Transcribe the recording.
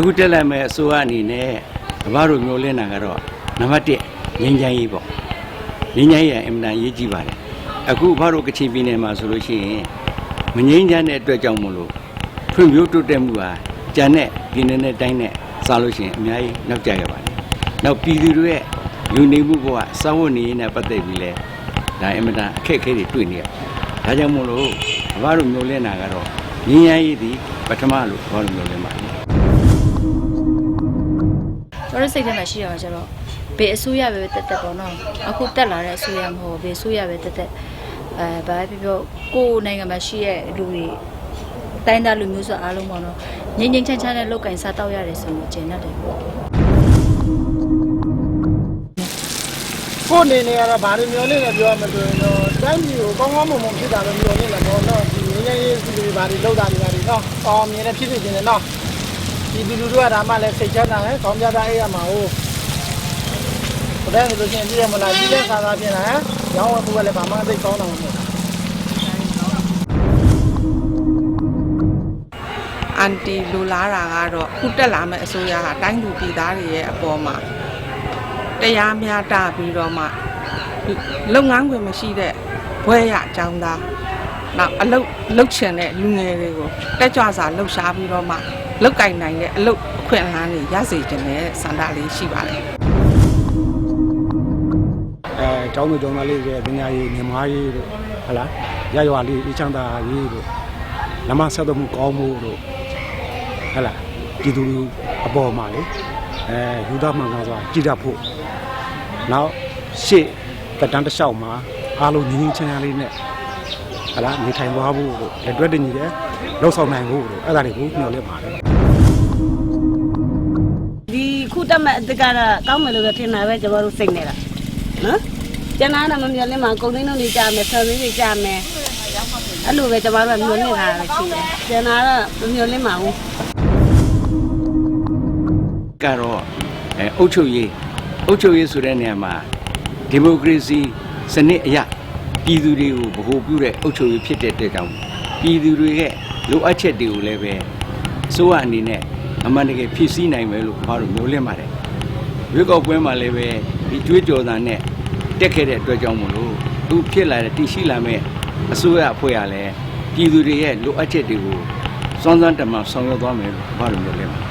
အခုတက်လာမဲ့အစိုးရအနေနဲ့အဘတို့မျိုးလင်းတာကတော့နံပါတ်1ငင်းချမ်းရေးပေါ့ငင်းချမ်းရေးကအင်မတန်ရေးကြည့်ပါတယ်အခုအဘတို့ကချင်ပြည်နယ်မှာဆိုလို့ရှိရင်မငင်းချမ်းတဲ့အတွက်ကြောင့်မို့လို့ဖွံ့ဖြိုးတိုးတက်မှုဟာကြံတဲ့ပြည်နယ်နဲ့တိုင်းနဲ့စားလို့ရှိရင်အများကြီးနောက်ကျခဲ့ပါတယ်နောက်ပြည်သူတွေရဲ့လူနေမှုဘဝစာဝတ်နေရေးနဲ့ပတ်သက်ပြီးလဲဒါအင်မတန်အခက်အခဲတွေတွေ့နေရတယ်ဒါကြောင့်မို့လို့အဘတို့မျိုးလင်းတာကတော့ငင်းချမ်းရေးဒီပထမလို့အဘတို့မျိုးလင်းပါတယ် ကျွန်တော်စိတ်ထဲမှာရှိရမှာကျတော့ဘေအစိုးရပဲတက်တက်ပေါ့နော်အခုတက်လာတဲ့အစိုးရမဟုတ်ဘေအစိုးရပဲတက်တက်အဲဘာပဲပြောပြောကိုယ်နိုင်ငံမှာရှိတဲ့လူတွေတိုင်းသားလူမျိုးစုအားလုံးပေါ့နော်ငြိမ်ငြိမ်ချမ်းချမ်းနဲ့လောက်ကင်စားတောက်ရတယ်ဆိုရင်ကျင်တတ်တယ်ပေါ့ကိုယ်နေနေရတာဘာတွေမျောနေလဲပြောရမလို့တော့တိုင်းပြည်ကိုကောင်းကောင်းမွန်မွန်ဖြစ်တာပဲမျောနေတယ်ပေါ့နော်ဒီငင်းငယ်ရေးစီတွေဘာတွေလောက်တာတွေဘာတွေနော်ကောင်းမြင်တဲ့ဖြစ်ဖြစ်ချင်းတယ်နော် ဒီလူလူတို့ကဒါမှလည်းစိတ်ချမ်းသာတယ်ကောင်းကြတာအေးရမှာဟုတ်ဘယ်လိုလို့ချင်းပြည့်ရမလားဒီလက်စားစားပြင်လာဟမ်ရောင်းဝယ်ဖို့ကလည်းဘာမှသိကောင်းတာမဟုတ်အန်တီလူလာတာကတော့ခုတက်လာမဲ့အစိုးရဟာတိုင်းလူပြည်သားတွေရဲ့အပေါ်မှာတရားမျှတပြီးတော့မှလုပ်ငန်းခွင်မရှိတဲ့ဘွဲရအကြောင်းသားနောက်အလုတ်လုတ်ချင်တဲ့လူငယ်တွေကိုတက်ကြွစွာလှုပ်ရှားပြီးတော့မှ လုတ်ကင်နိုင်တဲ့အလုတ်အခွင့်အလမ်းတွေရစေခြင်းနဲ့စန္ဒလေးရှိပါတယ်အဲကျောင်းသူကျောင်းသားလေးတွေပညာရေးညီမရေးတို့ဟတ်လားရရွာလေးအေးချမ်းသာရေးတို့လမဆက်သွယ်မှုကောင်းမှုတို့ဟတ်လားပြည်သူလူအပေါ်မှာလေအဲယူသားမှန်ကန်စွာကြည်တတ်ဖို့နောက်ရှေ့တက်တန်းတစ်လျှောက်မှာအားလုံးညီညီချမ်းချမ်းလေးနဲ့ဟတ်လားနေထိုင်သွားဖို့တို့လက်တွဲတင်ညီတယ်လှုပ်ဆောင်နိုင်ဖို့တို့အဲ့ဒါတွေကိုညှော်လင့်ပါတယ် တက်မဲ့အတကတော့ကောင်းမယ်လို့ပဲထင်တာပဲကျွန်တော်တို့စိတ်နေတာနော်ကျန်တာကမမျောလင်းမှာကုန်သိန်းလုံးတွေကြာမယ်ဆယ်သိန်းတွေကြာမယ်အဲ့လိုပဲကျွန်တော်တို့ကမျောလင်းတာပဲရှိတယ်ကျန်တာတော့မမျောလင်းပါဘူးကတော့အဲအုတ်ချုပ်ရေးအုတ်ချုပ်ရေးဆိုတဲ့နေရာမှာဒီမိုကရေစီစနစ်အရပြည်သူတွေကိုဗဟိုပြုတဲ့အုတ်ချုပ်ရေးဖြစ်တဲ့အတွက်ကြောင့်ပြည်သူတွေရဲ့လိုအပ်ချက်တွေကိုလည်းပဲအစိုးရအနေနဲ့ အမှန်တကယ်ဖြည့်ဆည်းနိုင်မယ်လို့ဘာလို့မျိုးလင့်ပါတယ်ရွေးကောက်ပွဲမှာလည်းပဲဒီကြွေးကြော်တာနဲ့တက်ခဲ့တဲ့အတွက်ကြောင့်မလို့သူဖြစ်လာတဲ့တည်ရှိလာမဲ့အစိုးရအဖွဲ့ကလည်းပြည်သူတွေရဲ့လိုအပ်ချက်တွေကိုစွမ်းစွမ်းတမန်ဆောင်ရွက်သွားမယ်လို့ဘာလို့မျိုးလင့်ပါ